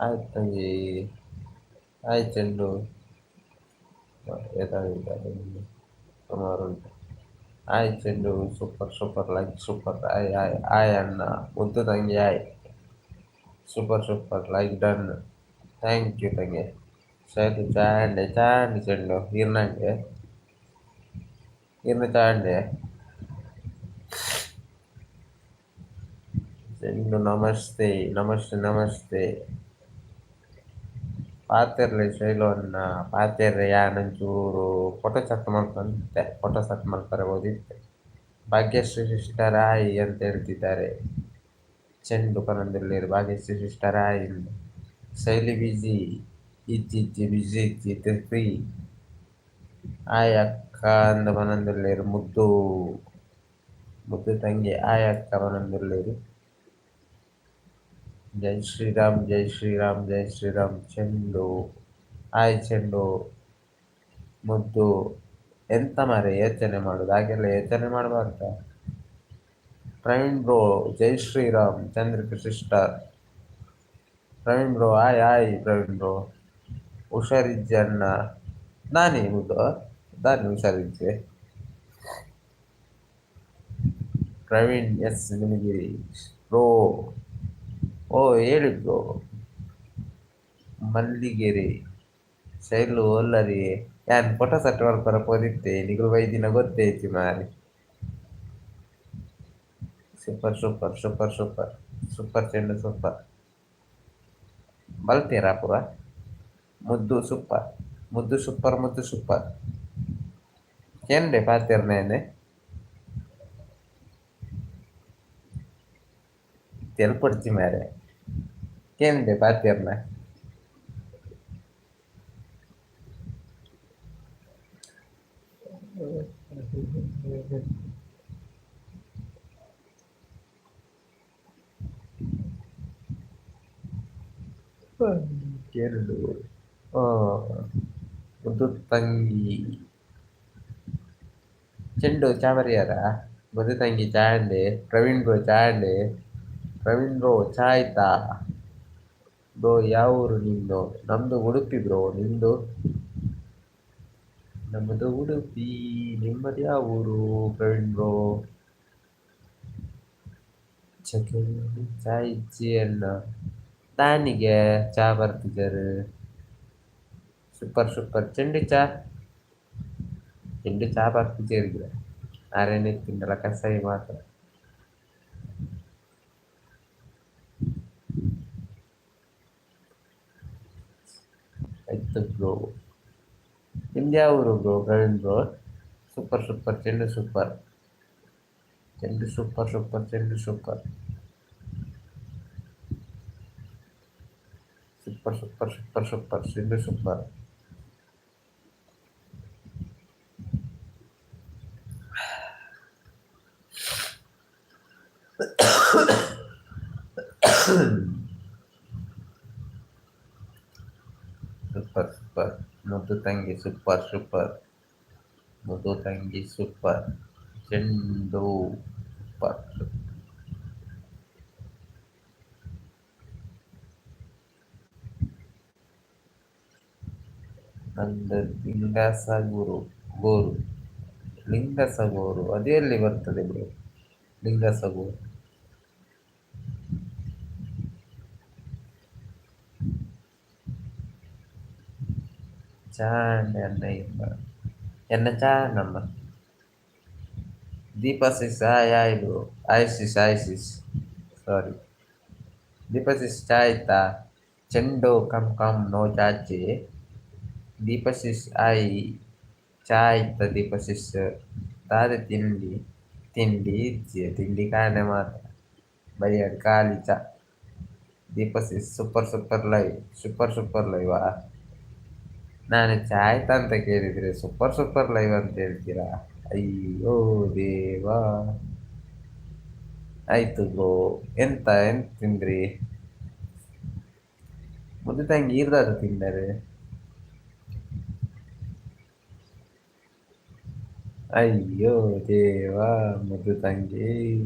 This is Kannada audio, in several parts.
ಆಯ್ತು ತಂಗಿ ಆಯ್ತು ಚೆಂಡು ಎದಾಗಿದ್ದಾರೆ ಸುಮಾರು ಉಂಟು ಆಯ್ ಚೆಂಡು ಸೂಪರ್ ಸೂಪರ್ ಲೈಕ್ ಸೂಪರ್ ಆಯ್ ಆಯ್ ಆಯ್ ಅಣ್ಣ ಮುದ್ದು ತಂಗಿ ಆಯ್ super super like done thank you ತಂಗಿ ಸರಿ ಚಾಂಡೆ ಚಾಂಡೆ ಚೆಂಡು ಇರ್ನಂಗೆ ಇರ್ನ ಚಾಂಡೆ ಚೆಂಡು ನಮಸ್ತೆ ನಮಸ್ತೆ ನಮಸ್ತೆ ಪಾತೆರ್ಲೆ ಶೈಲವನ್ನ ಯಾನ್ ಯಾನಂಚೂರು ಫೋಟೋ ಸೆಟ್ ಮಾಡ್ಕೊಂತೆ ಫೋಟೋ ಸೆಟ್ ಮಾಡ್ತಾರೆ ಓದಿದ್ದೆ ಭಾಗ್ಯಶ್ರೀ ಸಿಸ್ಟರ್ ಆಯಿ ಅಂತ ಹೇಳ್ತಿದ್ದಾರೆ. ಚೆಂಡು ಕನಂದಲ್ಲಿ ಭಾಗ್ಯಶ್ರೀ ಸಿಸ್ಟರ್ ಆಯಿ ಶೈಲಿ ಬಿಜಿ ಇಜ್ಜಿಜ್ಜಿ ಬಿಜಿ ಇಜ್ಜಿ ಫ್ರೀ ಆಯ ಅಕ್ಕ ಅಂದ ಮನಂದಲ್ಲಿರು ಮುದ್ದು. ಮುದ್ದು ತಂಗಿ, ಆಯ ಅಕ್ಕ ಮನಂದಲ್ಲಿರು ಜೈ ಶ್ರೀರಾಮ್ ಜೈ ಶ್ರೀರಾಮ್ ಜೈ ಶ್ರೀರಾಮ್. ಚೆಂಡು, ಆಯ್ ಚೆಂಡು, ಮುದ್ದು, ಎಂತ ಮಾರೆ ಯೋಚನೆ ಮಾಡೋದು? ಹಾಗೆಲ್ಲ ಯೋಚನೆ ಮಾಡಬಾರ್ದ. Praveen bro, Jai Shriram Chandrika sister. Praveen bro, ಆಯ್ ಆಯ್ ಪ್ರವೀಣ್ ಬ್ರೋ. ಹುಷಾರಿಜ್ಜೆ ಅಣ್ಣ. ನಾನೇ ಮುದ್ದು? ದಾನಿ ಹುಷಾರಿದ್ದೆ ಪ್ರವೀಣ್ ಎಸ್ ನಿಮಗಿರಿ ಬ್ರೋ ಓ, ಹೇಳಿದ್ದು. ಮಲ್ಲಿಗೆರಿ ಶೈಲು ಒಲ್ಲರಿ ಯಾನ್ ಪೊಟ ಸೆಟ್ ಮಾಡ್ಕೊರ ಪೋದಿತ್ತೆ, ನಿಗಳು ವೈದಿನ ಗೊತ್ತೈತಿ ಮಾರಿ. Super super super super super ಚೆಂಡು ಸೂಪರ್. ಬಲ್ತೀರಾ ಪುರ? ಮುದ್ದು ಸೂಪರ್ ಮುದ್ದು ಸೂಪರ್ ಮುದ್ದು ಸೂಪರ್. ಚೆಂಡೆ ಪಾತಿರ್ನೇನೆ ತೆಲ್ಪಡ್ತಿ ಮಾರೆ. ಕೇಂದೆ ಪಾತಿರ್ನ ಎರಡು ಮುದ್ದು ತಂಗಿ ಚೆಂಡು ಚಾಮರಿಯಾರ ಮುದ್ದು ತಂಗಿ ಚಾಂಡೆ ಪ್ರವೀಣ್ ಬ್ರೋ ಚಾಂಡೆ ಪ್ರವೀಣ್ ಬ್ರೋ ಚಾ ಆಯ್ತಾ ಬ್ರೋ ಯಾವ ಊರು ನಿಂದು? ನಮ್ಮದು ಉಡುಪಿ ಬ್ರೋ ನಿಮ್ಮದು ನಮ್ಮದು ಉಡುಪಿ, ನಿಮ್ಮದು ಯಾವ ಊರು ಪ್ರವೀಣ್ ಬ್ರೋ ಚಾ ಇಚ್ಚಿ ಅಣ್ಣ. ತಾನಿಗೆ ಚಾ ಬರ್ತಿದ್ದಾರೆ. ಸೂಪರ್ ಸೂಪರ್ ಚೆಂಡು ಚಾ? ಚೆಂಡು ಚಾ ಬರ್ತಿದ್ದೀರಿಗೆ ಆರೇನೇ ತಿನ್ನಲ್ಲ ಕಸಾಯಿ ಮಾತ್ರ. ಆಯ್ತು ಬ್ರೋ ನಿಮ್ದು ಯಾವ ಊರು bro Praveen bro super super ಚೆಂಡು ಸೂಪರ್ ಚೆಂಡು ಸೂಪರ್ ಸೂಪರ್ ಚೆಂಡು super super super super super ಚೆಂಡು ಸೂಪರ್ ಸೂಪರ್ ಸೂಪರ್ ಮುದ್ದು ತಂಗಿ ಸೂಪರ್ ಸೂಪರ್ ಮುದ್ದು ತಂಗಿ ಸೂಪರ್ ಚೆಂಡು ಸೂಪರ್ ನಂದು ಲಿಂಗಸಗೂರು ಗೋರು ಲಿಂಗಸಗೂರು ಅದು ಎಲ್ಲಿ ಬರ್ತದೆ ಬ್ರೋ ಲಿಂಗಸಗೂರು ಚಾಂಡೆ ಅನ್ನ ಇಲ್ಲ ಎನ್ನ ಚಾಂಡಮ್ಮ ದೀಪಸಿಸ್ ಆಯ್ ಆಯ್ದು ಆಯ್ಸಿಸ್ ಆಯ್ಸಿಸ್ ಸಾರಿ ದೀಪಸಿಸ್ ಚಾ ಆಯ್ತಾ ಚೆಂಡು ಕಮ್ ಕಮ್ ನೋ ಚಾಚಿ ದೀಪಸಿಸ್ ಆಯಿ ಚಾ ಆಯ್ತಾ ದೀಪಸಿಸ್ ತಾದೆ ತಿಂಡಿ ತಿಂಡಿ ಇಜ್ಜಿ ತಿಂಡಿ ಕಾಣೆ ಮಾತ್ರ ಬರೀ ಅದು ಖಾಲಿ ಚಾ ದೀಪಸಿಸ್ super super live super super ಲೈವಾ ನಾನು ಚಾಯ್ತ ಅಂತ ಕೇಳಿದರೆ ಸೂಪರ್ ಸೂಪರ್ ಲೈವ್ ಅಂತ ಹೇಳ್ತೀರಾ? ಅಯ್ಯೋ ದೇವಾ. ಆಯ್ತು ಗೋ, ಎಂತ ಎಂತ ತಿಂದ್ರಿ? ಮುದ್ದು ತಂಗಿ ಇರ್ದಾದ್ರು ತಿಂದರೆ? ಅಯ್ಯೋ ದೇವಾ, ಮುದ್ದು ತಂಗಿ.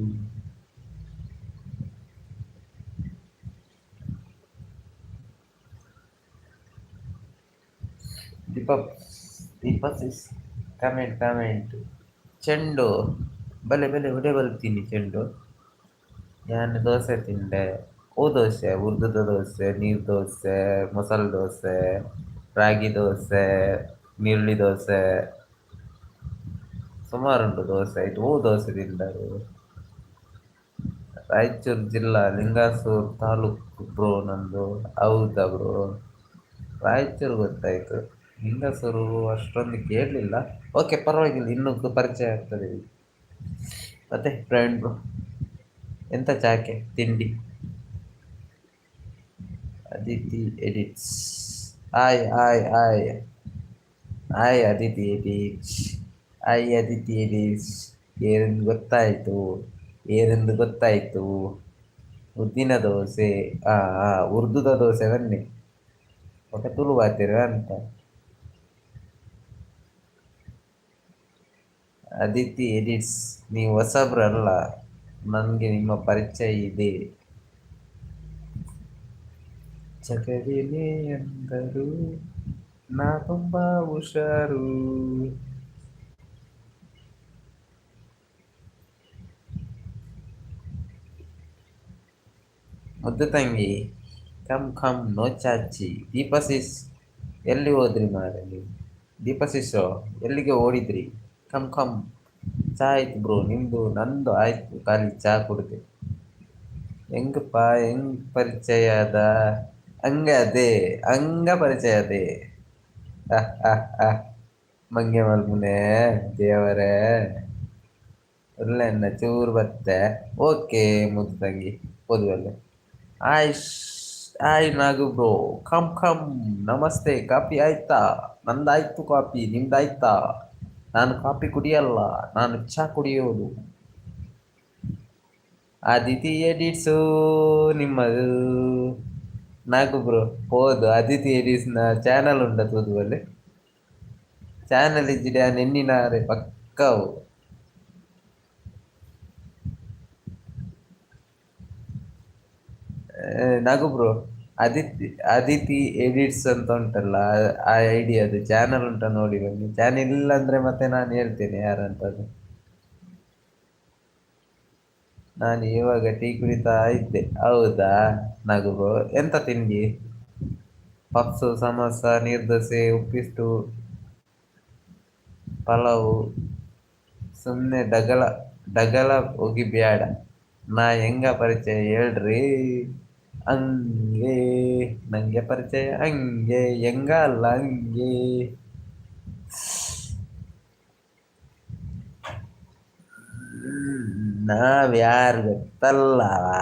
Deepak Deepak is comment comment ಚೆಂಡು, ಬಲೆ ಬಲೆ ಹೊಡೆ ಬರ್ತೀನಿ ಚೆಂಡು. ನಾನು ದೋಸೆ ತಿಂಡೆ ಓ ದೋಸೆ, ಉರ್ದುದ ದೋಸೆ, ನೀರು ದೋಸೆ, ಮಸಾಲೆ ದೋಸೆ, ರಾಗಿ ದೋಸೆ ನೀರುಳ್ಳಿ ದೋಸೆ. ಸುಮಾರುಂಟು ದೋಸೆ ಆಯಿತು. ಓ ದೋಸೆ ತಿಂದರು. ರಾಯಚೂರು ಜಿಲ್ಲಾ, ಲಿಂಗಾಸೂರು ತಾಲೂಕು ಬ್ರೋ ನಂದು. ಹೌದಾ ಬ್ರೋ? ರಾಯಚೂರು ಗೊತ್ತಾಯಿತು. ಲಿಂಗಸೂರು ಅಷ್ಟೊಂದು ಕೇಳಲಿಲ್ಲ. ಓಕೆ ಪರವಾಗಿಲ್ಲ ಇನ್ನೂ ಪರಿಚಯ ಆಗ್ತದೆ ಮತ್ತೆ ಫ್ರೆಂಡ್ ಬ್ರೋ ಎಂಥ ಚಾಕೆ, ತಿಂಡಿ? ಅದಿತಿ ಎಡಿಟ್ಸ್ ಆಯ್ ಆಯ್ ಆಯ್. ಆಯ್, ಅದಿತಿ ಎಡಿಟ್ಸ್ ಆಯ್, ಅದಿತಿ ಎಡಿಟ್ಸ್ ಏನೆಂದು ಗೊತ್ತಾಯಿತು ಏನೆಂದು ಗೊತ್ತಾಯಿತು. ಉದ್ದಿನ ದೋಸೆ, ಆ ಉರ್ದುದ ದೋಸೆ ಬನ್ನಿ. ఒక ತುಳು ಬಾತಿರ ಅಂತ. ಅದಿತಿ ಎಡಿಟ್ಸ್ ನೀವು ಹೊಸಬ್ರಲ್ಲ ನನಗೆ ನಿಮ್ಮ ಪರಿಚಯ ಇದೆ ಜಗವಿನೇ ಎಂದರು ನಾ ತುಂಬ ಹುಷಾರು ಮುದ್ದು ತಂಗಿ ಕಮ್ ಕಮ್ ನೋ ಚಾಚಿ ದೀಪಸಿಸ್ ಎಲ್ಲಿ ಹೋದ್ರಿ ಮಾರೆ ನೀವು ದೀಪಸಿಸೋ ಎಲ್ಲಿಗೆ ಓಡಿದ್ರಿ ಕಮ್ ಕಮ್. ಚಾ ಆಯ್ತು ಬ್ರೋ ನಿಮ್ಮದು ನಂದು ಆಯ್ತು. ಖಾಲಿ ಚಾ ಕುಡಿದೆ. ಹೆಂಗಪ್ಪ, ಹೆಂಗ್ ಪರಿಚಯ ಅದ? ಹಂಗ ಅದೇ, ಹಂಗ ಪರಿಚಯ ಅದೇ. ಮಂಗೆ ಮಲ್ಮುನೆ, ದೇವರೇ. ಒಳ್ಳೆ ಚೂರು ಬತ್ತೆ. ಓಕೆ, ಮುದ್ದು ತಂಗಿ, ಓದುವಲ್ಲ. ಆಯ್ಶ್, hi Nagu bro. Come come. ನಮಸ್ತೆ, ಕಾಫಿ ಆಯ್ತಾ? ನಂದಾಯ್ತು ಕಾಫಿ, ನಿಮ್ದಾಯ್ತಾ? ನಾನು ಕಾಫಿ ಕುಡಿಯಲ್ಲ, ನಾನು ಚಹಾ ಕುಡಿಯೋದು. ಅದಿತಿ ಎಡಿಟ್ಸು ನಿಮ್ಮದು. ನಾಲ್ಕು ಬ್ರೋ, ಹೌದು ಅದಿತಿ ಎಡಿಟ್ಸ್ನ ಚಾನಲ್ ಉಂಟ ತೋದುವಲ್ಲಿ. ಚಾನಲ್ ಇದ್ದಿದೆ, ಆ ನೆನ್ನಿನಾರೆ ಪಕ್ಕವು. ನಾಗು ಬ್ರೋ ಅದಿತಿ ಅದಿತಿ ಎಡಿಟ್ಸ್ ಅಂತ ಉಂಟಲ್ಲ, ಆ ಐಡಿ ಅದು ಚಾನಲ್ ಉಂಟ ನೋಡಿ ಬನ್ನಿ. ಚಾನಲ್ ಇಲ್ಲ ಅಂದ್ರೆ ಮತ್ತೆ ನಾನು ಹೇಳ್ತೇನೆ ಯಾರಂತದ್ದು. ನಾನು ಇವಾಗ ಟೀ ಕುಡಿತಾ ಇದ್ದೆ. ಹೌದಾ ನಗು ಎಂತ ತಿಂಡಿ? ಪಪ್ಸು, ಸಮೋಸ, ನೀರ್ದೋಸೆ ಉಪ್ಪಿಷ್ಟು ಪಲಾವು. ಸುಮ್ಮನೆ ಡಗಲ ಡಗಲ ಹೋಗಿ ಬ್ಯಾಡ. ನಾ ಹೆಂಗ ಪರಿಚಯ ಹೇಳ್ರಿ? ಹಂಗೆ ನಂಗೆ ಪರಿಚಯ ಹಂಗೆ ಹೆಂಗ ಅಲ್ಲ ಹಂಗೆ ನಾವ್ಯಾರು ಗೊತ್ತಲ್ಲವಾ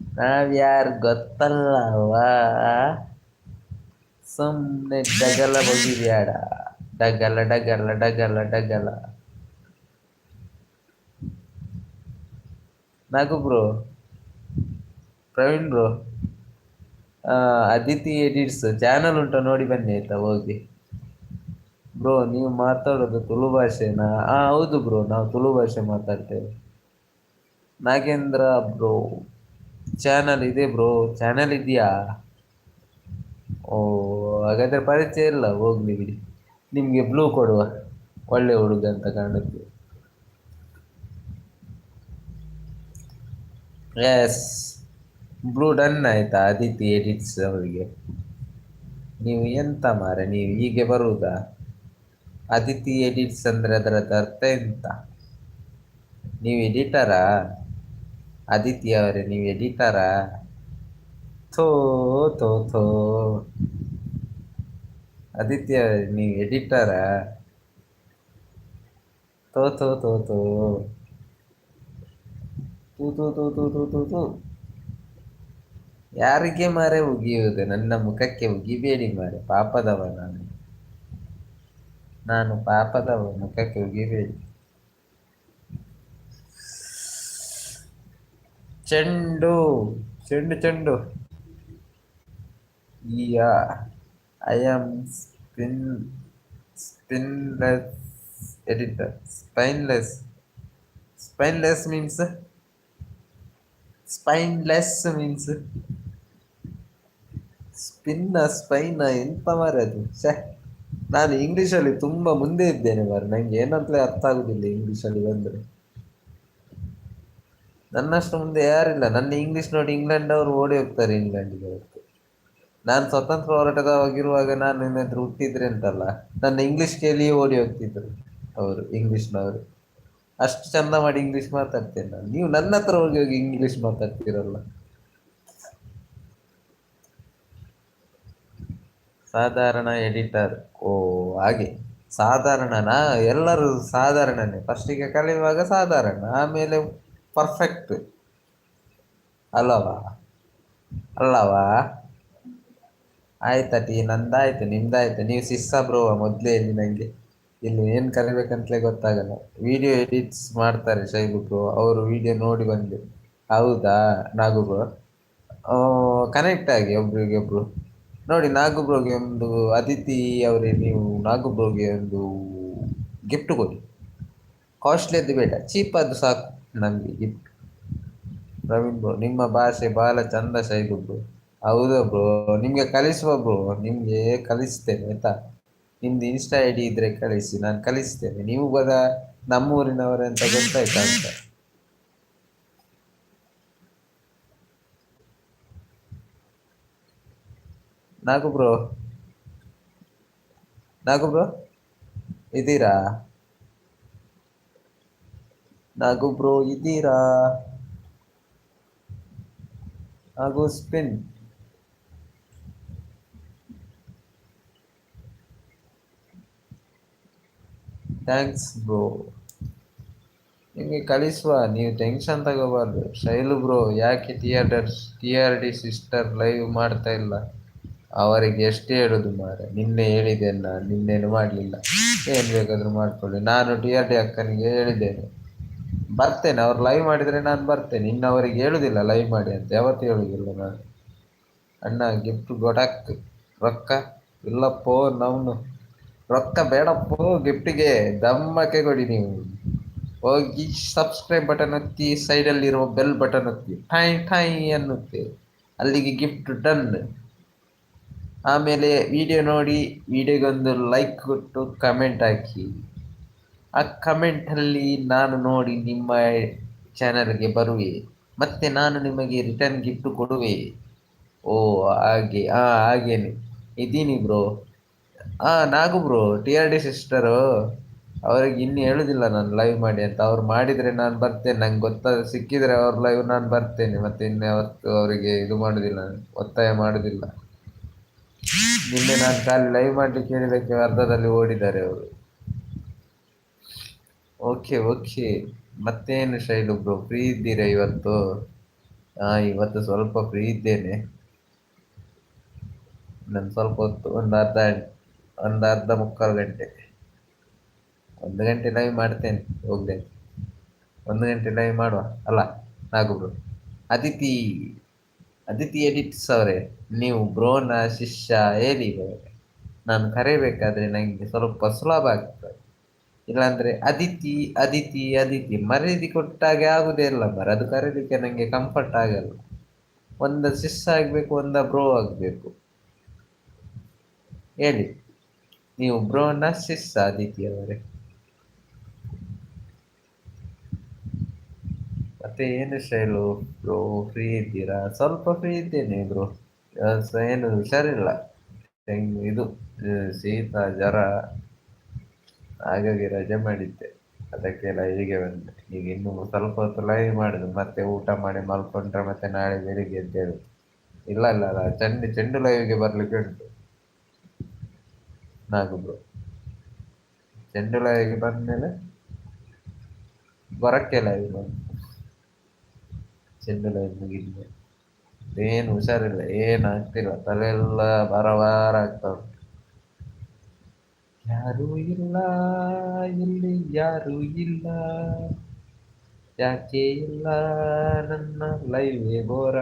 ನಾವ್ಯಾರು ಗೊತ್ತಲ್ಲವಾ ಸುಮ್ಮನೆ ಡಗಲ ಬಗಿಬ್ಯಾಡ ಡಗಲ ಡಗಲ ಡಗಲ ಡಗಲ ನಾಕು bro Praveen bro Aditi edits channel ಉಂಟು, ನೋಡಿ ಬನ್ನಿ ಆಯ್ತಾ, ಹೋಗಿ. ಬ್ರೋ ನೀವು ಮಾತಾಡೋದು ತುಳು ಭಾಷೆನಾ? ಹಾಂ ಹೌದು ಬ್ರೋ ನಾವು ತುಳು ಭಾಷೆ ಮಾತಾಡ್ತೇವೆ. ನಾಗೇಂದ್ರ ಬ್ರೋ ಚಾನಲ್ ಇದೆ ಬ್ರೋ ಚಾನಲ್ ಇದೆಯಾ? ಓ, ಹಾಗಾದರೆ ಪರಿಚಯ ಇಲ್ಲ, ಹೋಗ್ಲಿ ಬಿಡಿ. ನಿಮಗೆ ಬ್ಲೂ ಕೊಡುವ, ಒಳ್ಳೆ ಹುಡುಗ ಅಂತ ಕಾಣುತ್ತೆ. ಎಸ್ ಬ್ಲೂ ಡನ್ ಆಯ್ತಾ? ಅದಿತಿ ಎಡಿಟ್ಸ್ ಅವರಿಗೆ. ನೀವು ಎಂತ ಮಾರೆ? ನೀವು ಹೀಗೆ ಬರುವುದಾ ಅದಿತಿ ಎಡಿಟ್ಸ್ ಅಂದರೆ ಅದರದ್ದು ಅರ್ಥ ಎಂತ? ನೀವು ಎಡಿಟರಾ ಅದಿತಿ ಅವರೇ, ನೀವು ಎಡಿಟರಾ ಥೋ ಥೋ ಥೋ. ಆದಿತ್ಯ ನೀವು ಎಡಿಟರಾ ಥೋ ಥೋ ತೋ ತೋ ತೂ ತೂ ತೂ ತೂ ತೂ ತೂ ತೂ ಯಾರಿಗೆ ಮಾರೆ ಉಗಿಯುವುದು? ನನ್ನ ಮುಖಕ್ಕೆ ಉಗಿಬೇಡಿ ಮಾರೆ ಪಾಪದವ ನಾನು. ನಾನು ಪಾಪದವ, ಮುಖಕ್ಕೆ ಉಗಿಬೇಡಿ. ಚೆಂಡು ಚೆಂಡು ಚೆಂಡು. ಈಗ I am spin spinless editor spineless spineless means spineless means ಸ್ಪಿನ್ನ ಸ್ಪೈನ ಎಂತ ಮಾರದು ಛೆ, ನಾನು ಇಂಗ್ಲೀಷಲ್ಲಿ ತುಂಬ ಮುಂದೆ ಇದ್ದೇನೆ ಮಾರೆ ನಂಗೆ ಏನಂತಲೇ ಅರ್ಥ ಆಗುದಿಲ್ಲ ಇಂಗ್ಲೀಷಲ್ಲಿ ಬಂದರೆ. ನನ್ನಷ್ಟು ಮುಂದೆ ಯಾರಿಲ್ಲ. ನನ್ನ ಇಂಗ್ಲೀಷ್ ನೋಡಿ ಇಂಗ್ಲೆಂಡ್ ಅವರು ಓಡಿ ಹೋಗ್ತಾರೆ ಇಂಗ್ಲೆಂಡಿಗೆ ಹೊರತು. ನಾನು ಸ್ವತಂತ್ರ ಹೋರಾಟದವಾಗಿರುವಾಗ ನಾನು ಏನಾದರೂ ಹುಟ್ಟಿದ್ರೆ ಅಂತಲ್ಲ, ನನ್ನ ಇಂಗ್ಲೀಷ್ ಕೇಳಿ ಓಡಿ ಹೋಗ್ತಿದ್ರು ಅವರು, ಇಂಗ್ಲೀಷ್ನವರು. ಅಷ್ಟು ಚಂದ ಮಾಡಿ ಇಂಗ್ಲೀಷ್ ಮಾತಾಡ್ತೇನೆ ನಾನು. ನೀವು ನನ್ನ ಹತ್ರ ಹೋಗಿ ಹೋಗಿ ಇಂಗ್ಲೀಷ್ ಮಾತಾಡ್ತೀರಲ್ಲ. ಸಾಧಾರಣ ಎಡಿಟರ್. ಓ, ಹಾಗೆ. ಸಾಧಾರಣನಾ? ಎಲ್ಲರೂ ಸಾಧಾರಣನೇ. ಫಸ್ಟಿಗೆ ಕಲಿಯುವಾಗ ಸಾಧಾರಣ. ಆಮೇಲೆ ಪರ್ಫೆಕ್ಟ್ ಅಲ್ಲವಾ? ಅಲ್ಲವಾ? ಆಯ್ತಾ ಟೀ, ನಂದಾಯ್ತು, ನಿಮ್ದಾಯ್ತು. ನೀವು ಸಿಸ್ಸ ಬ್ರೋ ಮೊದಲೇ ಇಲ್ಲಿ ನನಗೆ ಇಲ್ಲಿ ಏನು ಕಲಿಬೇಕಂತಲೇ ಗೊತ್ತಾಗಲ್ಲ. ವಿಡಿಯೋ ಎಡಿಟ್ಸ್ ಮಾಡ್ತಾರೆ ಶೈಲು ಬ್ರೋ ಅವರು ವಿಡಿಯೋ ನೋಡಿ ಬಂದೆ ಹೌದಾ ನಾಗು ಬ್ರೋ ಕನೆಕ್ಟ್ ಆಗಿ ಒಬ್ರಿಗೆ ಒಬ್ರು ನೋಡಿ ನಾಗು ಬ್ರೋಗೆ ಒಂದು ಅದಿತಿ ಅವರೇ, ನೀವು ನಾಗು ಬ್ರೋಗೆ ಒಂದು ಗಿಫ್ಟ್ ಕೊಡಿ. ಕಾಸ್ಟ್ಲಿದ್ದು ಬೇಡ ಚೀಪ್ ಅದು ಸಾಕು ನಮಗೆ ಗಿಫ್ಟ್ ಪ್ರವೀಣ್ ಬ್ರೋ ನಿಮ್ಮ ಭಾಷೆ ಬಹಳ ಚಂದ ಶೈಲು ಬ್ರೋ ಹೌದಾ ಬ್ರೋ ನಿಮಗೆ ಕಲಿಸುವ ಬ್ರೋ ನಿಮಗೆ ಕಲಿಸ್ತೇನೆ, ಆಯ್ತಾ? ನಿಮ್ದು ಇನ್ಸ್ಟಾ ಐ ಡಿ ಇದ್ರೆ ಕಳಿಸಿ, ನಾನು ಕಲಿಸ್ತೇನೆ. ನೀವು ಬದ ನಮ್ಮೂರಿನವರಂತ ಗೊತ್ತಾಯ್ತಾ ಅಂತ? ನಾಗು ಬ್ರೋ ನಾಗು ಬ್ರೋ ಇದ್ದೀರಾ ನಾಗು ಬ್ರೋ ಇದ್ದೀರಾ ಹಾಗೂ ಸ್ಪಿನ್ ಥ್ಯಾಂಕ್ಸ್ ಬ್ರೋ ನಿಮಗೆ ಕಳಿಸುವ, ನೀವು ಟೆನ್ಷನ್ ತಗೋಬಾರ್ದು. ಶೈಲು ಬ್ರೋ ಯಾಕೆ theatres T R D sister live ಮಾಡ್ತಾ ಇಲ್ಲ? ಅವರಿಗೆ ಎಷ್ಟೇ ಹೇಳೋದು ಮಾರೆ ನಿನ್ನೆ ಹೇಳಿದೆ ನಾನು ನಿನ್ನೇನು ಮಾಡಲಿಲ್ಲ. ಏನು ಬೇಕಾದರೂ ಮಾಡ್ಕೊಳ್ಳಿ. ನಾನು ಟಿ ಆರ್ ಡಿ ಅಕ್ಕನಿಗೆ ಹೇಳಿದ್ದೇನೆ. ಬರ್ತೇನೆ, ಅವ್ರು ಲೈವ್ ಮಾಡಿದರೆ ನಾನು ಬರ್ತೇನೆ. ಇನ್ನು ಅವರಿಗೆ ಹೇಳುದಿಲ್ಲ ಲೈವ್ ಮಾಡಿ ಅಂತ. ಯಾವತ್ತು ಹೇಳುದಿಲ್ಲ ನಾನು. ಅಣ್ಣ ಗಿಫ್ಟ್ ಗೊಡಕ್ ರೊಕ್ಕ? ಇಲ್ಲಪ್ಪೋ, ನವನು. ರೊಕ್ಕ ಬೇಡಪ್ಪೋ ಗಿಫ್ಟಿಗೆ ದಮ್ಮಕ್ಕೆ ಕೊಡಿ ನೀವು. ಹೋಗಿ ಸಬ್ಸ್ಕ್ರೈಬ್ ಬಟನ್ ಒತ್ತಿ ಸೈಡಲ್ಲಿರುವ ಬೆಲ್ ಬಟನ್ ಹತ್ತಿ ಠಾಯ್ ಠಾಯ್ ಅನ್ನುತ್ತೆ ಅಲ್ಲಿಗೆ ಗಿಫ್ಟ್ ಡನ್ ಆಮೇಲೆ ವಿಡಿಯೋ ನೋಡಿ ವಿಡಿಯೋಗೊಂದು ಲೈಕ್ ಕೊಟ್ಟು ಕಮೆಂಟ್ ಹಾಕಿ. ಆ ಕಮೆಂಟಲ್ಲಿ ನಾನು ನೋಡಿ ನಿಮ್ಮ ಚಾನಲ್ಗೆ ಬರುವೆ. ಮತ್ತೆ ನಾನು ನಿಮಗೆ ರಿಟರ್ನ್ ಗಿಫ್ಟ್ ಕೊಡುವೆ. ಓ, ಹಾಗೆ ಹಾಂ ಹಾಗೇನೆ. ಇದ್ದೀನಿ ಬ್ರೋ ಹಾಂ Nagu bro T R D sister ಅವ್ರಿಗೆ ಇನ್ನು ಹೇಳೋದಿಲ್ಲ ನಾನು ಲೈವ್ ಮಾಡಿ ಅಂತ. ಅವ್ರು ಮಾಡಿದರೆ ನಾನು ಬರ್ತೇನೆ. ನಂಗೆ ಗೊತ್ತಾದ ಸಿಕ್ಕಿದರೆ ಅವ್ರ ಲೈವ್ ನಾನು ಬರ್ತೇನೆ. ಮತ್ತು ಇನ್ನು ಅವತ್ತು ಅವರಿಗೆ ಇದು ಮಾಡೋದಿಲ್ಲ, ಒತ್ತಾಯ ಮಾಡೋದಿಲ್ಲ. ನಿನ್ನೆ ನಾನು ಖಾಲಿ ಲೈವ್ ಮಾಡಲಿಕ್ಕೆ ಹೇಳಿದ್ದಕ್ಕೆ ಅರ್ಧದಲ್ಲಿ ಓಡಿದ್ದಾರೆ ಅವರು. ಓಕೆ ಓಕೆ ಮತ್ತೇನು ಶೈಲು ಬ್ರೋ ಫ್ರೀ ಇದ್ದೀರಾ ಇವತ್ತು? ಹಾಂ, ಇವತ್ತು ಸ್ವಲ್ಪ ಫ್ರೀ ಇದ್ದೇನೆ. ನಾನು ಸ್ವಲ್ಪ ಹೊತ್ತು ಒಂದು ಅರ್ಧ ಒಂದು ಅರ್ಧ ಮುಕ್ಕಾಲು ಗಂಟೆ. ಒಂದು ಗಂಟೆ ಲೈವ್ ಮಾಡ್ತೇನೆ ಹೋಗ್ಲಿ ಒಂದು ಗಂಟೆ ಲೈವ್ ಮಾಡುವ. ಅಲ್ಲ, ನಾಗು ಅದಿತಿ. ಅದಿತಿ ಎಡಿಟ್ಸ್ ಅವರೇ, ನೀವು ಬ್ರೋನ ಶಿಷ್ಯ ಹೇಳಿ ನಾನು ಕರೆಯಬೇಕಾದ್ರೆ ನನಗೆ ಸ್ವಲ್ಪ ಸುಲಭ ಆಗ್ತದೆ. ಇಲ್ಲಾಂದರೆ ಅದಿತಿ ಅದಿತಿ ಅದಿತಿ ಮರ್ಯಾದೆ ಕೊಟ್ಟಾಗೆ ಆಗುದೇ ಇಲ್ಲ ಮರ. ಅದು ಕರೀಲಿಕ್ಕೆ ನನಗೆ ಕಂಫರ್ಟ್ ಆಗಲ್ಲ. ಒಂದ ಶಿಷ್ಯ ಆಗಬೇಕು, ಒಂದ ಬ್ರೋ ಆಗಬೇಕು. ಹೇಳಿ, ನೀವು ಬ್ರೋನ ಶಿಷ್ಯ ಅದಿತಿ ಅವರೇ. ಮತ್ತೆ ಏನು ಶೈಲು ಬ್ರೋ ಫ್ರೀ ಇದ್ದೀರಾ? ಸ್ವಲ್ಪ ಫ್ರೀ ಇದ್ದೇನೆ ಬ್ರೋ ಏನು ಹುಷಾರಿಲ್ಲ. ಇದು, ಶೀತ, ಜ್ವರ. ಹಾಗಾಗಿ ರಜೆ ಮಾಡಿದ್ದೆ. ಅದಕ್ಕೆ ಹೀಗೆ ಬಂದೆ. ಈಗ ಇನ್ನು ಸ್ವಲ್ಪ ಹೊತ್ತು ಲೈವ್ ಮಾಡುದು. ಮತ್ತೆ ಊಟ ಮಾಡಿ ಮಲ್ಕೊಂಡ್ರೆ ಮತ್ತೆ ನಾಳೆ ಬೆಳಿಗ್ಗೆ ಎದ್ದೇಳು. ಇಲ್ಲ ಇಲ್ಲ ಅಲ್ಲ ಚೆಂಡು ಚೆಂಡು ಲೈವ್ಗೆ ಬರ್ಲಿಕ್ಕೆ ಉಂಟು. ನಾಗಬ್ರು ಚೆಂಡು ಲೈವ್ಗೆ ಬಂದ್ಮೇಲೆ ಬರಕ್ಕೆ ಲೈವ್ ಬಂದು ಚೆಂಡು ಲೈವ್ ಮುಗಿದ್ಮೇಲೆ ಏನು ಹುಷಾರಿಲ್ಲ ಏನು ಆಗ್ತಿಲ್ಲ ತಲೆಯೆಲ್ಲ ಭಾರ ಭಾರ ಆಗ್ತಾ ಉಂಟು ಯಾರೂ ಇಲ್ಲ ಇಲ್ಲಿ ಯಾರೂ ಇಲ್ಲ ಯಾಕೆ ಇಲ್ಲ ನನ್ನ ಲೈವೇ ಬೋರ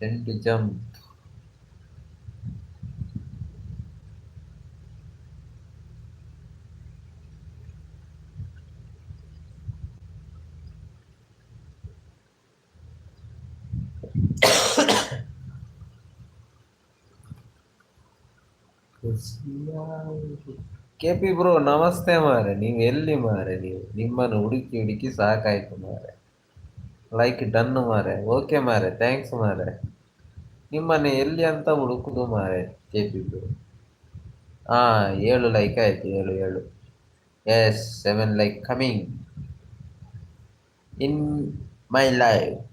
ಚೆಂಡು ಜಂಪ್ ಕೆ ಪಿ ಬ್ರೋ, ನಮಸ್ತೆ ಮಾರೆ. ನೀವು ಎಲ್ಲಿ ಮಾರೆ ನೀವು? ನಿಮ್ಮನ್ನು ಹುಡುಕಿ ಹುಡುಕಿ ಸಾಕಾಯ್ತು ಮಾರೆ. ಲೈಕ್ ಡನ್ ಮಾರೆ. ಓಕೆ ಮಾರೆ. ಥ್ಯಾಂಕ್ಸ್ ಮಾರೆ. ನಿಮ್ಮನ್ನು ಎಲ್ಲಿ ಅಂತ ಹುಡುಕುದು ಮಾರೆ ಕೆ ಪಿ ಬ್ರೋ. ಹಾಂ ಏಳು ಲೈಕ್ ಆಯಿತು. ಏಳು ಏಳು. Yes seven like coming in my life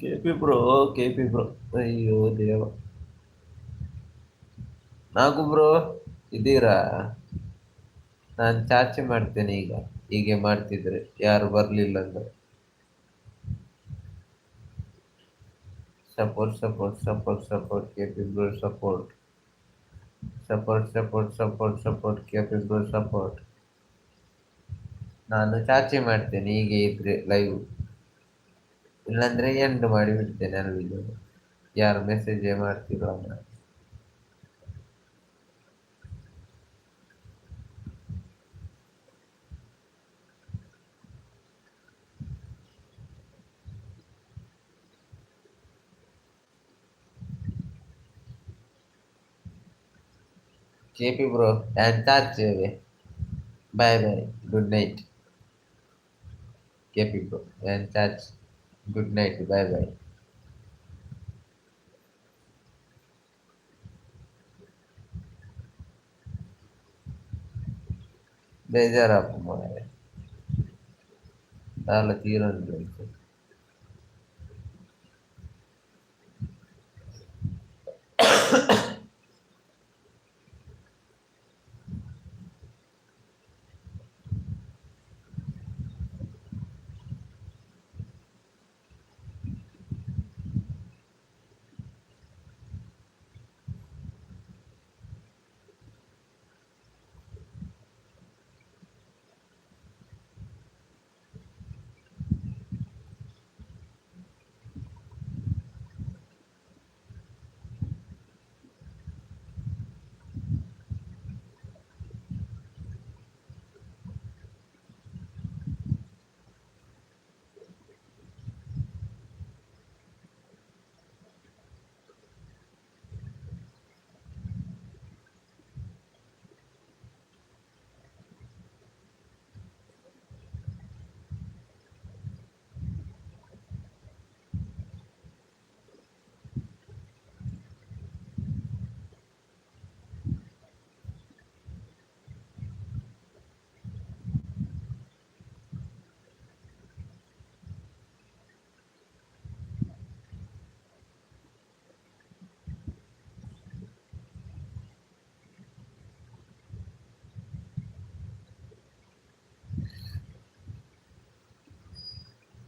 K P bro K P bro ಅಯ್ಯೋ ದೇವ. ನಾಲ್ಕು ಬ್ರೋ ಇದ್ದೀರಾ? ನಾನು ಚಾಚೆ ಮಾಡ್ತೇನೆ ಈಗ. ಹೀಗೆ ಮಾಡ್ತಿದ್ರೆ ಯಾರು ಬರಲಿಲ್ಲ ಅಂದ್ರೆ. Support support support support K P bro support support support support support K P bro support ನಾನು ಚಾಚೆ ಮಾಡ್ತೇನೆ, ಹೀಗೆ ಇದ್ರೆ ಲೈವ್ ಇಲ್ಲಾಂದ್ರೆ ಎಂಡ್ ಮಾಡಿ ಬಿಡ್ತೇನೆ ಅಲ್ಲಿಗೆ ಯಾರು ಮೆಸೇಜ್ ಮಾಡ್ತಿರೋ KP bro and touch bye bye good night KP bro and touch good night bye bye ಬೇಜಾರಪ್ಪ ಮಾರೆ ಸಾಲ ತೀರೊಂದು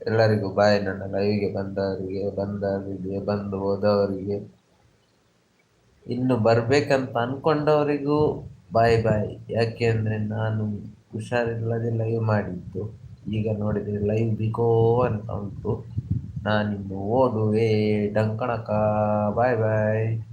ಎಲ್ಲರಿಗೂ ಬಾಯ್. ನನ್ನ ಲೈವ್ಗೆ ಬಂದವರಿಗೆ ಬಂದವರಿಗೆ, ಬಂದು ಹೋದವರಿಗೆ, ಇನ್ನು ಬರ್ಬೇಕಂತ ಅನ್ಕೊಂಡವರಿಗೂ ಬಾಯ್ ಬಾಯ್. ಯಾಕೆ ಅಂದರೆ ನಾನು ಹುಷಾರಿಲ್ಲದೆ ಲೈವ್ ಮಾಡಿದ್ದು. ಈಗ ನೋಡಿದರೆ ಲೈವ್ ಬಿಕೋ ಅಂತ ಉಂಟು. ನಾನಿನ್ನು ಓದುವೆ. ಡಂಕಣಕ ಬಾಯ್ ಬಾಯ್.